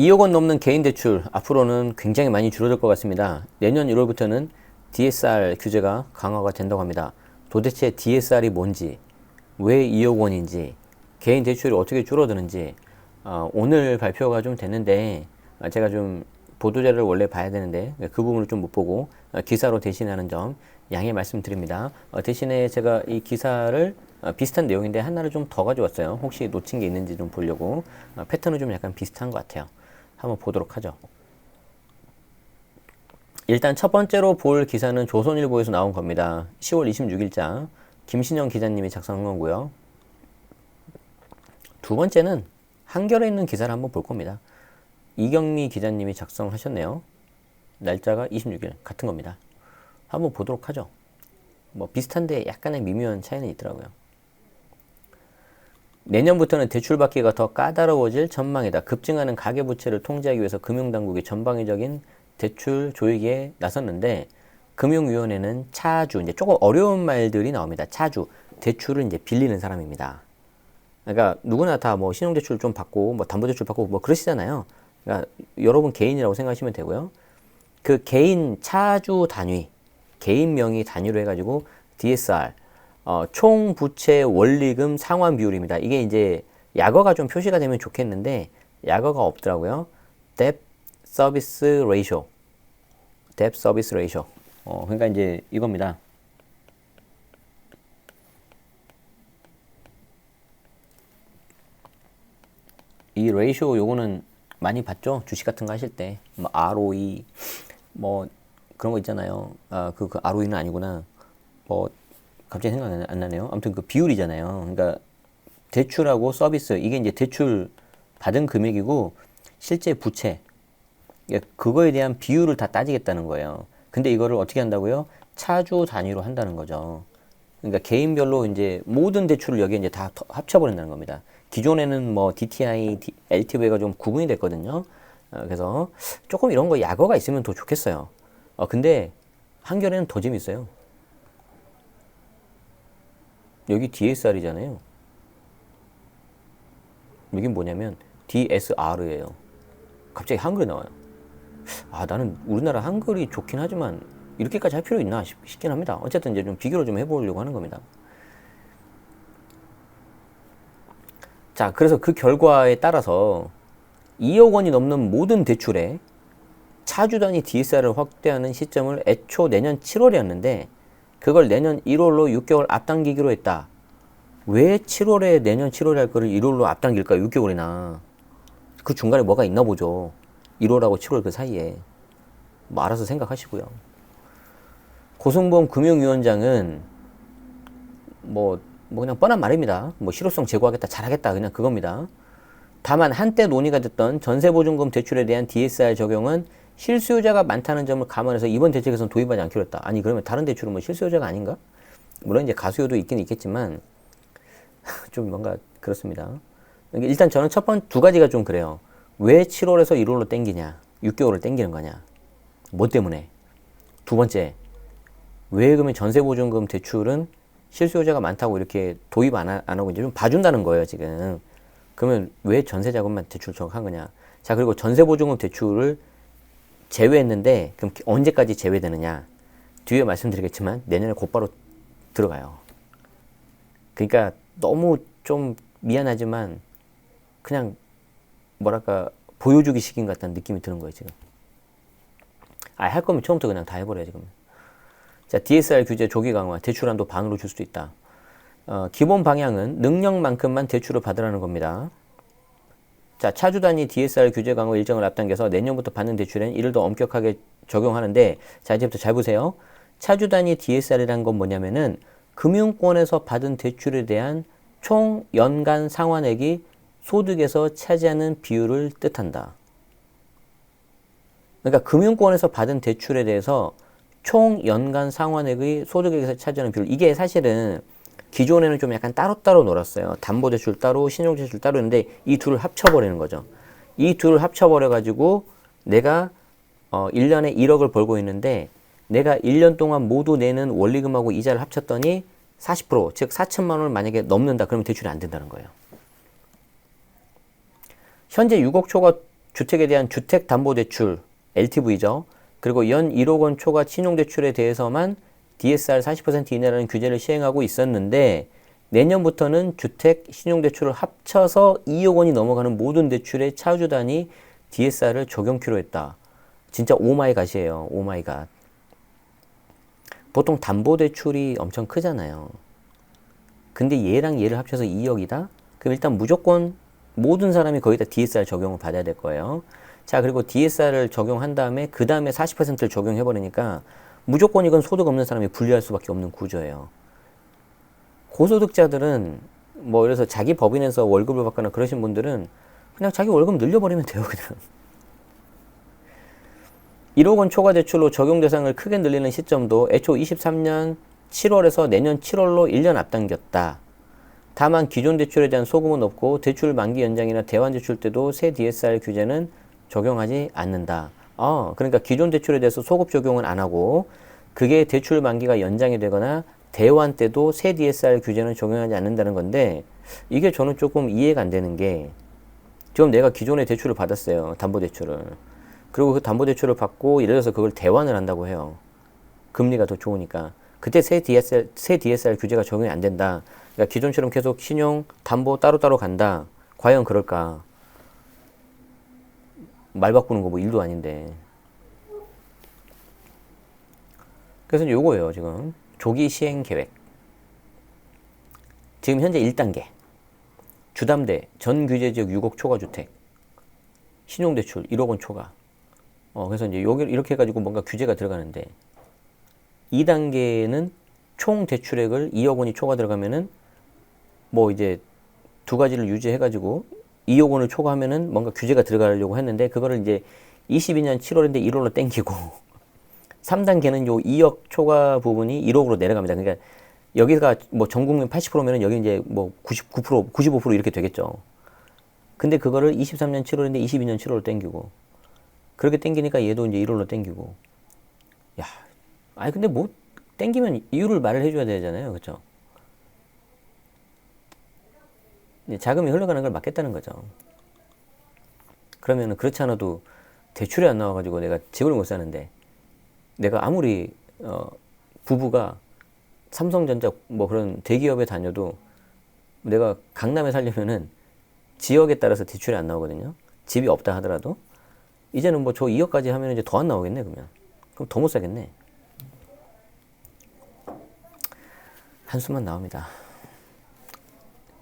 2억 원 넘는 개인 대출 앞으로는 굉장히 많이 줄어들 것 같습니다. 내년 1월부터는 DSR 규제가 강화가 된다고 합니다. 도대체 DSR이 뭔지, 왜 2억 원인지, 개인 대출이 어떻게 줄어드는지 어, 오늘 발표가 좀 됐는데 아, 제가 좀 보도자료를 원래 봐야 되는데 그 부분을 좀 못 보고 어, 기사로 대신하는 점 양해 말씀드립니다. 어, 대신에 제가 이 기사를 어, 비슷한 내용인데 하나를 좀 더 가져왔어요. 혹시 놓친 게 있는지 좀 보려고 어, 패턴은 좀 약간 비슷한 것 같아요. 한번 보도록 하죠. 일단 첫 번째로 볼 기사는 조선일보에서 나온 겁니다. 10월 26일자 김신영 기자님이 작성한 거고요. 두 번째는 한겨레 있는 기사를 한번 볼 겁니다. 이경미 기자님이 작성하셨네요. 날짜가 26일 같은 겁니다. 한번 보도록 하죠. 뭐 비슷한데 약간의 미묘한 차이는 있더라고요. 내년부터는 대출받기가 더 까다로워질 전망이다. 급증하는 가계부채를 통제하기 위해서 금융당국이 전방위적인 대출 조이기에 나섰는데 금융위원회는 차주 이제 조금 어려운 말들이 나옵니다. 차주 대출을 이제 빌리는 사람입니다. 그러니까 누구나 다 뭐 신용대출 좀 받고 뭐 담보대출 받고 뭐 그러시잖아요. 그러니까 여러분 개인이라고 생각하시면 되고요. 그 개인 차주 단위, 개인 명의 단위로 해가지고 DSR 어, 총 부채 원리금 상환 비율입니다. 이게 이제 약어가 좀 표시가 되면 좋겠는데 약어가 없더라고요. Debt Service Ratio, Debt Service Ratio. 어, 그러니까 이제 이겁니다. 이 레이쇼 요거는 많이 봤죠? 주식 같은 거 하실 때. 뭐 ROE 뭐 그런 거 있잖아요. 아, 그, 그 ROE는 아니구나. 뭐 갑자기 생각 안, 안 나네요. 아무튼 그 비율이잖아요. 그러니까 대출하고 서비스 이게 이제 대출 받은 금액이고 실제 부채 예, 그거에 대한 비율을 다 따지겠다는 거예요. 근데 이거를 어떻게 한다고요? 차주 단위로 한다는 거죠. 그러니까 개인별로 이제 모든 대출을 여기에 이제 다 합쳐버린다는 겁니다. 기존에는 뭐 DTI, LTV가 좀 구분이 됐거든요. 어, 그래서 조금 이런 거 약어가 있으면 더 좋겠어요. 어, 근데 한겨레는 더 재밌어요. 여기 DSR이잖아요. 여긴 뭐냐면 DSR이에요. 갑자기 한글이 나와요. 아, 나는 우리나라 한글이 좋긴 하지만 이렇게까지 할 필요 있나 싶, 긴 합니다. 어쨌든 이제 좀 비교를 좀 해보려고 하는 겁니다. 자, 그래서 그 결과에 따라서 2억 원이 넘는 모든 대출에 차주 단위 DSR을 확대하는 시점을 애초 내년 7월이었는데 그걸 내년 1월로 6개월 앞당기기로 했다. 왜 7월에 내년 7월에 할 거를 1월로 앞당길까? 6개월이나. 그 중간에 뭐가 있나 보죠. 1월하고 7월 그 사이에. 뭐 알아서 생각하시고요. 고승범 금융위원장은 뭐, 뭐 그냥 뻔한 말입니다. 뭐 실효성 제고하겠다, 잘하겠다, 그냥 그겁니다. 다만 한때 논의가 됐던 전세보증금 대출에 대한 DSR 적용은 실수요자가 많다는 점을 감안해서 이번 대책에서는 도입하지 않기로 했다. 아니 그러면 다른 대출은 뭐 실수요자가 아닌가? 물론 이제 가수요도 있긴 있겠지만 좀 뭔가 그렇습니다. 일단 저는 첫 번 두 가지가 좀 그래요. 왜 7월에서 1월로 땡기냐? 6개월을 땡기는 거냐? 뭐 때문에? 두 번째, 왜 그러면 전세보증금 대출은 실수요자가 많다고 이렇게 도입 안, 하, 안 하고 이제 좀 봐준다는 거예요, 지금. 그러면 왜 전세자금만 대출 적용한 거냐? 자, 그리고 전세보증금 대출을 제외했는데, 그럼 언제까지 제외되느냐? 뒤에 말씀드리겠지만, 내년에 곧바로 들어가요. 그러니까 너무 좀 미안하지만, 그냥, 뭐랄까, 보여주기 식인 것 같다는 느낌이 드는 거예요, 지금. 아, 할 거면 처음부터 그냥 다 해버려요, 지금. 자, DSR 규제 조기 강화, 대출 한도 반으로 줄 수도 있다. 어, 기본 방향은 능력만큼만 대출을 받으라는 겁니다. 자, 차주 단위 DSR 규제 강화 일정을 앞당겨서 내년부터 받는 대출엔 이를 더 엄격하게 적용하는데, 자, 이제부터 잘 보세요. 차주 단위 DSR이란 건 뭐냐면은 금융권에서 받은 대출에 대한 총 연간 상환액이 소득에서 차지하는 비율을 뜻한다. 그러니까 금융권에서 받은 대출에 대해서 총 연간 상환액의 소득액에서 차지하는 비율. 이게 사실은 기존에는 좀 약간 따로따로 놀았어요. 담보대출 따로, 신용대출 따로 있는데 이 둘을 합쳐버리는 거죠. 이 둘을 합쳐버려가지고 내가 어, 1년에 1억을 벌고 있는데 내가 1년 동안 모두 내는 원리금하고 이자를 합쳤더니 40%, 즉 4천만 원을 만약에 넘는다. 그러면 대출이 안 된다는 거예요. 현재 6억 초과 주택에 대한 주택담보대출 LTV죠. 그리고 연 1억 원 초과 신용대출에 대해서만 DSR 40% 이내라는 규제를 시행하고 있었는데 내년부터는 주택 신용대출을 합쳐서 2억 원이 넘어가는 모든 대출에 차주단이 DSR을 적용키로 했다. 진짜 오마이 갓이에요. 오마이 갓. 보통 담보대출이 엄청 크잖아요. 근데 얘랑 얘를 합쳐서 2억이다? 그럼 일단 무조건 모든 사람이 거기다 DSR 적용을 받아야 될 거예요. 자, 그리고 DSR을 적용한 다음에 그 다음에 40%를 적용해버리니까 무조건 이건 소득 없는 사람이 분리할 수밖에 없는 구조예요. 고소득자들은 뭐 이래서 자기 법인에서 월급을 받거나 그러신 분들은 그냥 자기 월급 늘려버리면 돼요, 그냥. 1억 원 초과 대출로 적용 대상을 크게 늘리는 시점도 애초 23년 7월에서 내년 7월로 1년 앞당겼다. 다만 기존 대출에 대한 소금은 없고 대출 만기 연장이나 대환 대출 때도 새 DSR 규제는 적용하지 않는다. 어, 그러니까 기존 대출에 대해서 소급 적용은 안 하고 그게 대출 만기가 연장이 되거나 대환 때도 새 DSR 규제는 적용하지 않는다는 건데 이게 저는 조금 이해가 안 되는 게 지금 내가 기존에 대출을 받았어요. 담보대출을. 그리고 그 담보대출을 받고 예를 들어서 그걸 대환을 한다고 해요. 금리가 더 좋으니까. 그때 새 DSR, 새 DSR 규제가 적용이 안 된다. 그러니까 기존처럼 계속 신용, 담보 따로따로 간다. 과연 그럴까? 말 바꾸는 거 뭐 일도 아닌데. 그래서 요거예요, 지금. 조기 시행 계획. 지금 현재 1단계. 주담대, 전 규제 지역 6억 초과 주택. 신용대출 1억 원 초과. 어, 그래서 이제 여기 이렇게 해가지고 뭔가 규제가 들어가는데 2단계는 총 대출액을 2억 원이 초과 들어가면은 뭐 이제 두 가지를 유지해가지고 2억 원을 초과하면은 뭔가 규제가 들어가려고 했는데 그거를 이제 22년 7월인데 1월로 땡기고 3단계는 요 2억 초과 부분이 1억으로 내려갑니다. 그러니까 여기가 뭐 전 국민 80%면은 여기 이제 뭐 99%, 95% 이렇게 되겠죠. 근데 그거를 23년 7월인데 22년 7월로 땡기고 그렇게 땡기니까 얘도 이제 1월로 땡기고 야, 아니 근데 뭐 땡기면 이유를 말을 해줘야 되잖아요, 그렇죠? 자금이 흘러가는 걸 막겠다는 거죠. 그러면 그렇지 않아도 대출이 안 나와가지고 내가 집을 못 사는데 내가 아무리 어, 부부가 삼성전자 뭐 그런 대기업에 다녀도 내가 강남에 살려면은 지역에 따라서 대출이 안 나오거든요. 집이 없다 하더라도 이제는 뭐 저 2억까지 하면 이제 더 안 나오겠네 그러면 그럼 더 못 사겠네. 한숨만 나옵니다.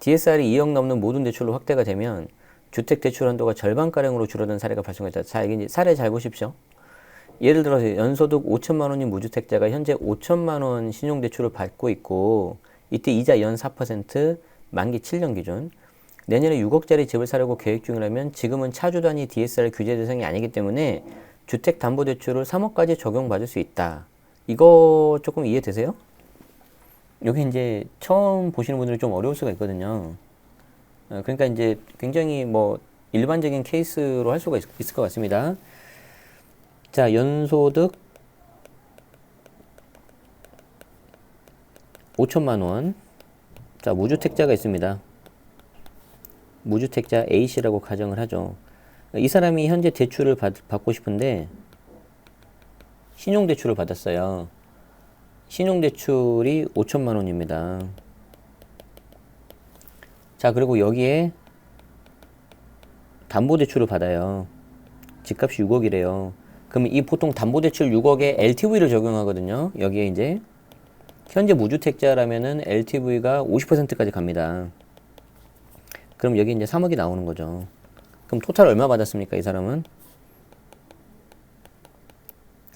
DSR이 2억 넘는 모든 대출로 확대가 되면 주택 대출 한도가 절반가량으로 줄어든 사례가 발생했다. 자, 이게 사례 잘 보십시오. 예를 들어서 연소득 5천만 원인 무주택자가 현재 5천만 원 신용대출을 받고 있고 이때 이자 연 4% 만기 7년 기준 내년에 6억짜리 집을 사려고 계획 중이라면 지금은 차주 단위 DSR 규제 대상이 아니기 때문에 주택담보대출을 3억까지 적용받을 수 있다. 이거 조금 이해되세요? 여기 이제 처음 보시는 분들이 좀 어려울 수가 있거든요. 어, 그러니까 이제 굉장히 뭐 일반적인 케이스로 할 수가 있, 있을 것 같습니다. 자, 연소득 5천만 원. 자, 무주택자가 있습니다. 무주택자 A씨라고 가정을 하죠. 이 사람이 현재 대출을 받, 받고 싶은데 신용대출을 받았어요. 신용대출이 5천만 원입니다. 자, 그리고 여기에 담보대출을 받아요. 집값이 6억이래요. 그러면 이 보통 담보대출 6억에 LTV를 적용하거든요. 여기에 이제 현재 무주택자라면은 LTV가 50%까지 갑니다. 그럼 여기 이제 3억이 나오는 거죠. 그럼 토탈 얼마 받았습니까? 이 사람은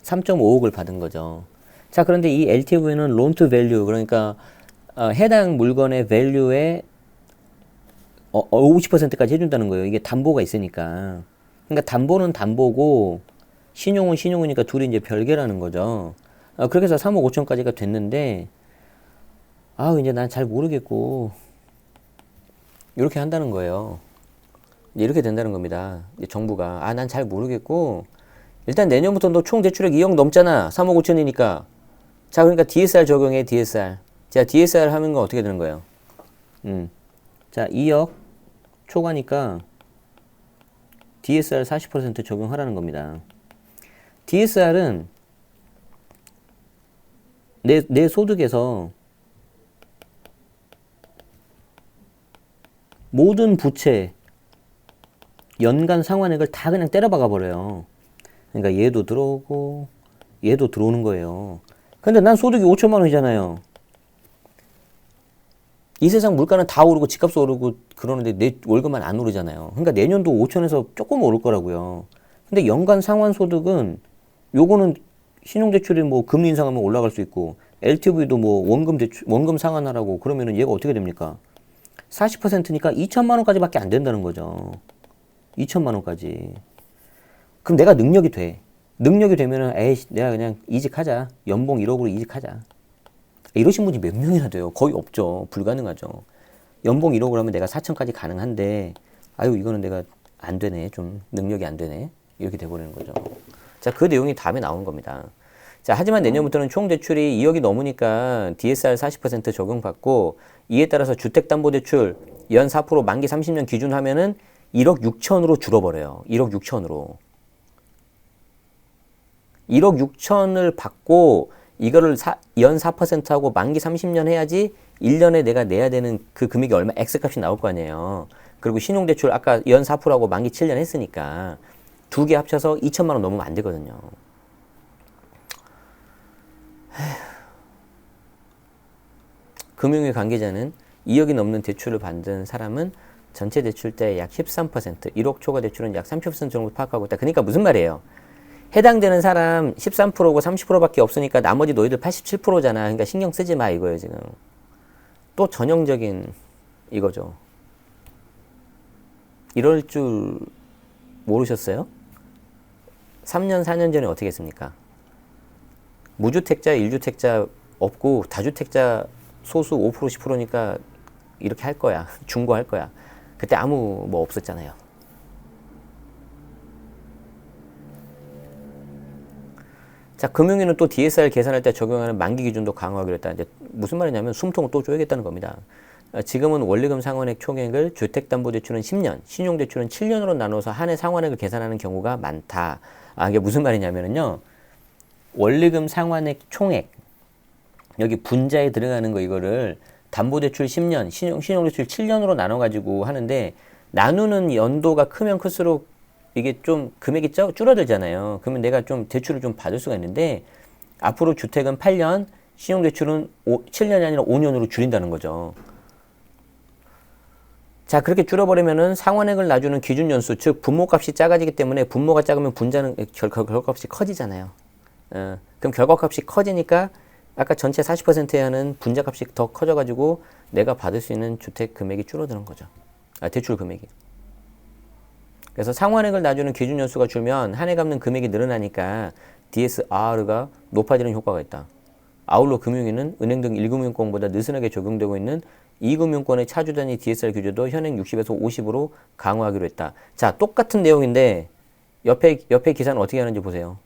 3.5억을 받은 거죠. 자, 그런데 이 LTV는 loan to value 그러니까 어, 해당 물건의 value의 어, 50%까지 해준다는 거예요. 이게 담보가 있으니까. 그러니까 담보는 담보고 신용은 신용이니까 둘이 이제 별개라는 거죠. 어, 그렇게 해서 3억 5천까지가 됐는데 아 이제 난 잘 모르겠고 이렇게 한다는 거예요. 이렇게 된다는 겁니다. 정부가 아 난 잘 모르겠고 일단 내년부터 너 총 대출액 2억 넘잖아. 3억 5천이니까. 자 그러니까 DSR 적용해 DSR. 자 DSR 하는 건 어떻게 되는 거예요? 음. 자 2억 초과니까 DSR 40% 적용하라는 겁니다. DSR은 내, 내 소득에서 모든 부채 연간 상환액을 다 그냥 때려 박아 버려요. 그러니까 얘도 들어오고 얘도 들어오는 거예요. 근데 난 소득이 5천만 원이잖아요. 이 세상 물가는 다 오르고 집값도 오르고 그러는데 내 월급만 안 오르잖아요. 그러니까 내년도 5천에서 조금 오를 거라고요. 근데 연간 상환 소득은 요거는 신용대출이 뭐 금리 인상하면 올라갈 수 있고 LTV도 뭐 원금 대출 원금 상환하라고 그러면은 얘가 어떻게 됩니까? 40%니까 2천만 원까지밖에 안 된다는 거죠. 2천만 원까지. 그럼 내가 능력이 돼. 능력이 되면은 에이 내가 그냥 이직하자. 연봉 1억으로 이직하자. 이러신 분이 몇 명이나 돼요? 거의 없죠. 불가능하죠. 연봉 1억으로 하면 내가 4천까지 가능한데 아유 이거는 내가 안 되네. 좀 능력이 안 되네. 이렇게 돼버리는 거죠. 자, 그 내용이 다음에 나오는 겁니다. 자, 하지만 내년부터는 총 대출이 2억이 넘으니까 DSR 40% 적용받고 이에 따라서 주택담보대출 연 4% 만기 30년 기준 하면은 1억 6천으로 줄어버려요. 1억 6천으로. 1억 6천을 받고 이거를 사, 연 4%하고 만기 30년 해야지 1년에 내가 내야 되는 그 금액이 얼마 X 값이 나올 거 아니에요. 그리고 신용대출 아까 연 4%하고 만기 7년 했으니까 두 개 합쳐서 2천만 원 넘으면 안 되거든요. 금융위 관계자는 2억이 넘는 대출을 받은 사람은 전체 대출자의 약 13%, 1억 초과 대출은 약 30% 정도 파악하고 있다. 그러니까 무슨 말이에요? 해당되는 사람 13%고 30%밖에 없으니까 나머지 너희들 87%잖아. 그러니까 신경 쓰지 마 이거예요, 지금. 또 전형적인 이거죠. 이럴 줄 모르셨어요? 3년, 4년 전에 어떻게 했습니까? 무주택자, 1주택자 없고 다주택자 소수 5% 10%니까 이렇게 할 거야. 중고할 거야. 그때 아무 뭐 없었잖아요. 자, 금융위는 또 DSR 계산할 때 적용하는 만기 기준도 강화하기로 했다. 이제 무슨 말이냐면 숨통을 또 쪼개겠다는 겁니다. 어, 지금은 원리금 상환액 총액을 주택담보대출은 10년, 신용대출은 7년으로 나눠서 한 해 상환액을 계산하는 경우가 많다. 아, 이게 무슨 말이냐면요. 원리금 상환액 총액, 여기 분자에 들어가는 거 이거를 담보대출 10년, 신용, 신용대출 7년으로 나눠가지고 하는데 나누는 연도가 크면 클수록 이게 좀 금액이 줄어들잖아요. 그러면 내가 좀 대출을 좀 받을 수가 있는데 앞으로 주택은 8년, 신용대출은 5, 7년이 아니라 5년으로 줄인다는 거죠. 자, 그렇게 줄어버리면은 상환액을 놔주는 기준 연수, 즉 분모값이 작아지기 때문에 분모가 작으면 분자는 결, 결, 결과값이 커지잖아요. 어, 그럼 결과값이 커지니까 아까 전체 40%에 하는 분자값이 더 커져가지고 내가 받을 수 있는 주택 금액이 줄어드는 거죠. 아, 대출 금액이. 그래서 상환액을 놔주는 기준 연수가 줄면 한 해 갚는 금액이 늘어나니까 DSR가 높아지는 효과가 있다. 아울러 금융위는 은행 등 1금융권보다 느슨하게 적용되고 있는 2금융권의 차주 단위 DSR 규제도 현행 60에서 50으로 강화하기로 했다. 자, 똑같은 내용인데 옆에 옆에 기사는 어떻게 하는지 보세요.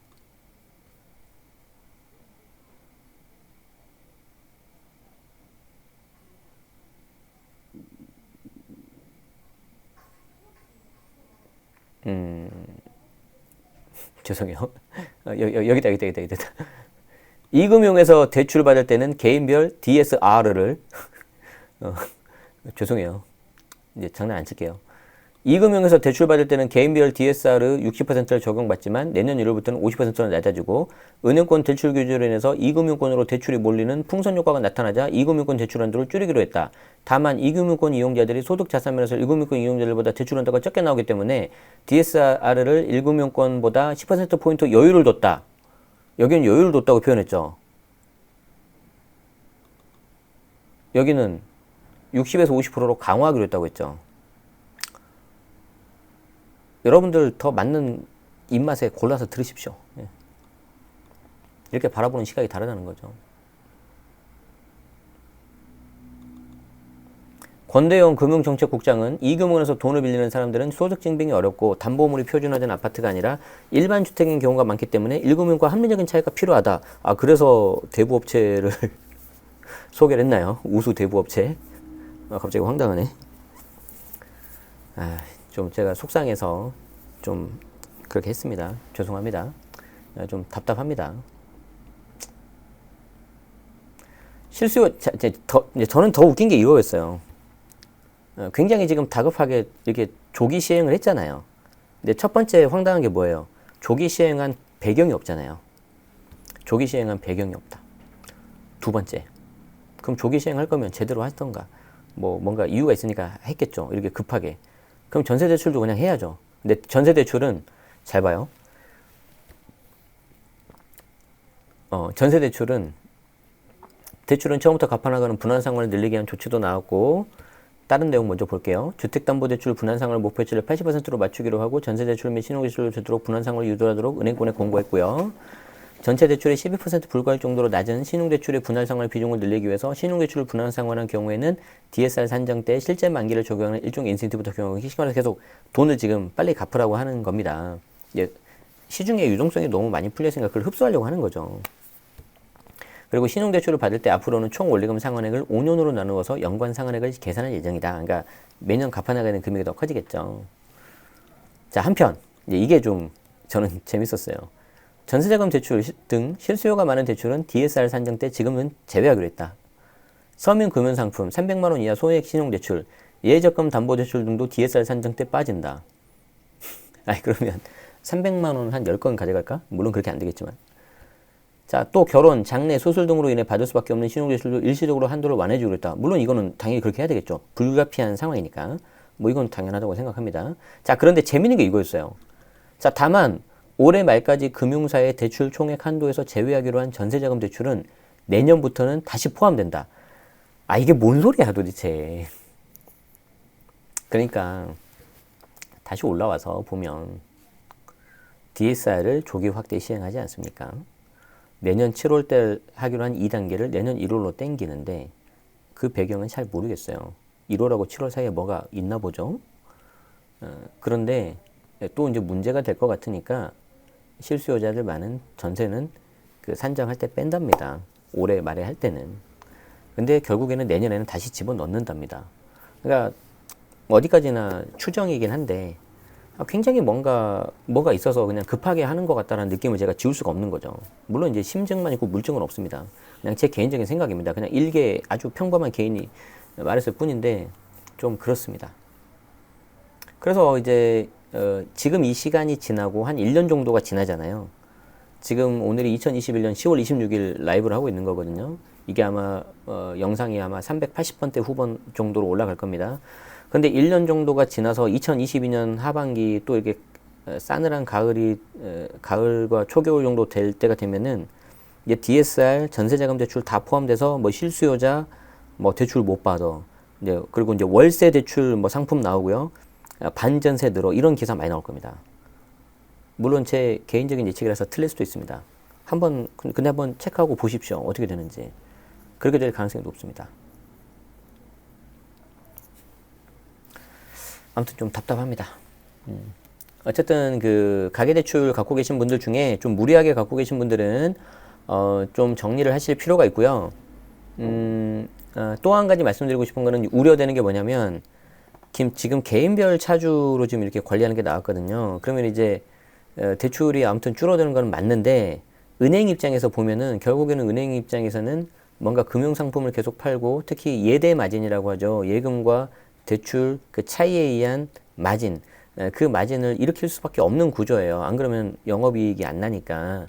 음, 죄송해요. 어, 여, 여, 여기다, 여기다, 여기다. 이금융에서 대출 받을 때는 개인별 DSR을, 어, 죄송해요. 이제 장난 안 칠게요. 이금융에서 대출 받을 때는 개인별 DSR 60%를 적용받지만 내년 1월부터는 50%를 낮아지고 은행권 대출 규제로 인해서 이금융권으로 대출이 몰리는 풍선 효과가 나타나자 이금융권 대출 한도를 줄이기로 했다. 다만 이금융권 이용자들이 소득 자산 면에서 1금융권 이용자들보다 대출 한도가 적게 나오기 때문에 DSR을 1금융권보다 10%포인트 여유를 뒀다. 여기는 여유를 뒀다고 표현했죠. 여기는 60에서 50%로 강화하기로 했다고 했죠. 여러분들 더 맞는 입맛에 골라서 들으십시오. 예. 이렇게 바라보는 시각이 다르다는 거죠. 권대영 금융정책국장은 이 금융에서 돈을 빌리는 사람들은 소득 증빙이 어렵고 담보물이 표준화된 아파트가 아니라 일반 주택인 경우가 많기 때문에 1금융과 합리적인 차이가 필요하다. 아 그래서 대부업체를 소개를 했나요? 우수 대부업체. 아, 갑자기 황당하네. 아, 좀 제가 속상해서 좀 그렇게 했습니다. 죄송합니다. 어, 좀 답답합니다. 실수, 더, 저는 더 웃긴 게 이거였어요. 어, 굉장히 지금 다급하게 이렇게 조기 시행을 했잖아요. 근데 첫 번째 황당한 게 뭐예요? 조기 시행한 배경이 없잖아요. 조기 시행한 배경이 없다. 두 번째. 그럼 조기 시행할 거면 제대로 하던가. 뭐 뭔가 이유가 있으니까 했겠죠. 이렇게 급하게. 그럼 전세 대출도 그냥 해야죠. 근데 전세 대출은 잘 봐요. 어, 전세 대출은 대출은 처음부터 갚아나가는 분할 상환을 늘리기 위한 조치도 나왔고 다른 내용 먼저 볼게요. 주택담보대출 분할상환 목표치를 80%로 맞추기로 하고 전세대출 및 신용대출을 주도록 분할상환을 유도하도록 은행권에 공고했고요. 전체 대출의 12% 불과할 정도로 낮은 신용대출의 분할상환 비중을 늘리기 위해서 신용대출을 분할상환한 경우에는 DSR 산정 때 실제 만기를 적용하는 일종의 인센티브부터 경우에 시간을 계속 돈을 지금 빨리 갚으라고 하는 겁니다. 예, 시중에 유동성이 너무 많이 풀렸으니까 그걸 흡수하려고 하는 거죠. 그리고 신용대출을 받을 때 앞으로는 총 원리금 상환액을 5년으로 나누어서 연간 상환액을 계산할 예정이다. 그러니까 매년 갚아나가는 금액이 더 커지겠죠. 자, 한편 이게 좀 저는 재밌었어요. 전세자금 대출 등 실수요가 많은 대출은 DSR 산정 때 지금은 제외하기로 했다. 서민 금융상품 300만 원 이하 소액 신용대출, 예적금 담보대출 등도 DSR 산정 때 빠진다. 아니 그러면 300만 원 한 10건 가져갈까? 물론 그렇게 안 되겠지만. 자, 또 결혼, 장래, 수술 등으로 인해 받을 수밖에 없는 신용대출도 일시적으로 한도를 완화해주기로 했다. 물론 이거는 당연히 그렇게 해야 되겠죠. 불가피한 상황이니까. 뭐 이건 당연하다고 생각합니다. 자, 그런데 재밌는 게 이거였어요. 자, 다만 올해 말까지 금융사의 대출 총액 한도에서 제외하기로 한 전세자금 대출은 내년부터는 다시 포함된다. 아, 이게 뭔 소리야 도대체. 그러니까 다시 올라와서 보면 DSR을 조기 확대 시행하지 않습니까? 내년 7월 때 하기로 한 2단계를 내년 1월로 땡기는데 그 배경은 잘 모르겠어요. 1월하고 7월 사이에 뭐가 있나 보죠. 어, 그런데 또 이제 문제가 될 것 같으니까 실수요자들 많은 전세는 그 산정할 때 뺀답니다. 올해 말에 할 때는. 근데 결국에는 내년에는 다시 집어 넣는답니다. 그러니까 어디까지나 추정이긴 한데 아, 굉장히 뭔가 뭐가 있어서 그냥 급하게 하는 것 같다는 느낌을 제가 지울 수가 없는 거죠. 물론 이제 심증만 있고 물증은 없습니다. 그냥 제 개인적인 생각입니다. 그냥 일개 아주 평범한 개인이 말했을 뿐인데 좀 그렇습니다. 그래서 이제 어, 지금 이 시간이 지나고 한 1년 정도가 지나잖아요. 지금 오늘이 2021년 10월 26일 라이브를 하고 있는 거거든요. 이게 아마 어, 영상이 아마 380번대 후반 정도로 올라갈 겁니다. 근데 1년 정도가 지나서 2022년 하반기 또 이렇게 싸늘한 가을이 가을과 초겨울 정도 될 때가 되면은 이제 DSR 전세자금 대출 다 포함돼서 뭐 실수요자 뭐 대출 못 받아. 이제 그리고 이제 월세 대출 뭐 상품 나오고요. 반전세 늘어 이런 기사 많이 나올 겁니다. 물론 제 개인적인 예측이라서 틀릴 수도 있습니다. 한번 근데 한번 체크하고 보십시오. 어떻게 되는지. 그렇게 될 가능성이 높습니다. 아무튼 좀 답답합니다. 음. 어쨌든 그 가계 대출 갖고 계신 분들 중에 좀 무리하게 갖고 계신 분들은 어, 좀 정리를 하실 필요가 있고요. 음, 어, 또한 가지 말씀드리고 싶은 거는 우려되는 게 뭐냐면 김, 지금 개인별 차주로 지금 이렇게 관리하는 게 나왔거든요. 그러면 이제 어, 대출이 아무튼 줄어드는 건 맞는데 은행 입장에서 보면은 결국에는 은행 입장에서는 뭔가 금융 상품을 계속 팔고 특히 예대 마진이라고 하죠. 예금과 대출 그 차이에 의한 마진 그 마진을 일으킬 수밖에 없는 구조예요. 안 그러면 영업이익이 안 나니까.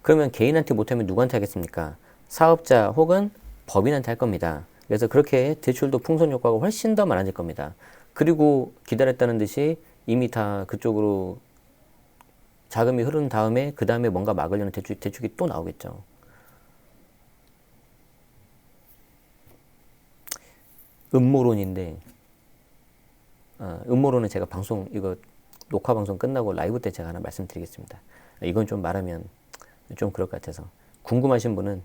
그러면 개인한테 못하면 누구한테 하겠습니까? 사업자 혹은 법인한테 할 겁니다. 그래서 그렇게 대출도 풍선 효과가 훨씬 더 많아질 겁니다. 그리고 기다렸다는 듯이 이미 다 그쪽으로 자금이 흐른 다음에 그 다음에 뭔가 막으려는 대출, 대출이 또 나오겠죠. 음모론인데 어, 음모론은 제가 방송 이거 녹화 방송 끝나고 라이브 때 제가 하나 말씀드리겠습니다. 이건 좀 말하면 좀 그럴 것 같아서 궁금하신 분은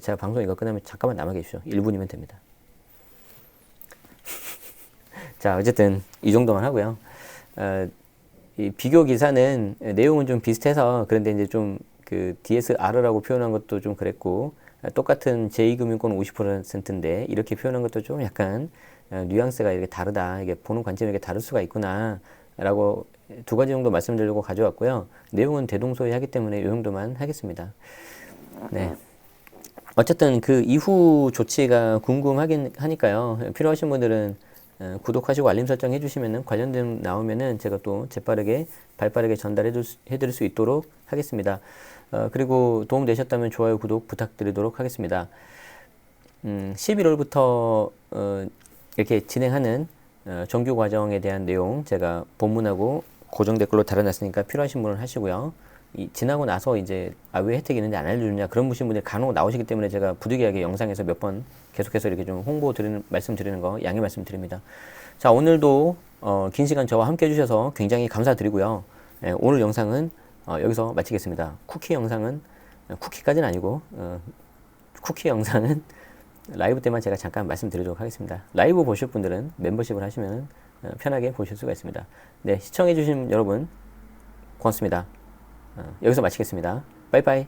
제가 방송 이거 끝나면 잠깐만 남아 계십시오. 1분이면 됩니다. 자 어쨌든 이 정도만 하고요. 어, 이 비교 기사는 내용은 좀 비슷해서 그런데 이제 좀 그 DSR라고 표현한 것도 좀 그랬고 똑같은 제2금융권 50%인데 이렇게 표현한 것도 좀 약간 어, 뉘앙스가 이렇게 다르다. 이게 보는 관점이 이렇게 다를 수가 있구나. 라고 두 가지 정도 말씀드리려고 가져왔고요. 내용은 대동소이하기 때문에 이 정도만 하겠습니다. 네. 어쨌든 그 이후 조치가 궁금하긴 하니까요. 필요하신 분들은 어, 구독하시고 알림 설정 해주시면은 관련된 나오면은 제가 또 재빠르게 발빠르게 전달해 드릴 수 있도록 하겠습니다. 어, 그리고 도움 되셨다면 좋아요, 구독 부탁드리도록 하겠습니다. 음, 11월부터 어, 이렇게 진행하는 어, 정규 과정에 대한 내용 제가 본문하고 고정 댓글로 달아놨으니까 필요하신 분은 하시고요. 이, 지나고 나서 이제 아 왜 혜택이 있는지 안 알려주냐 그런 보신 분들이 간혹 나오시기 때문에 제가 부득이하게 영상에서 몇 번 계속해서 이렇게 좀 홍보 드리는 말씀 드리는 거 양해 말씀드립니다. 자 오늘도 어, 긴 시간 저와 함께 해주셔서 굉장히 감사드리고요. 예, 오늘 영상은 어, 여기서 마치겠습니다. 쿠키 영상은 어, 쿠키까지는 아니고 어, 쿠키 영상은 라이브 때만 제가 잠깐 말씀드리도록 하겠습니다. 라이브 보실 분들은 멤버십을 하시면 어, 편하게 보실 수가 있습니다. 네, 시청해주신 여러분 고맙습니다. 어, 여기서 마치겠습니다. 빠이빠이.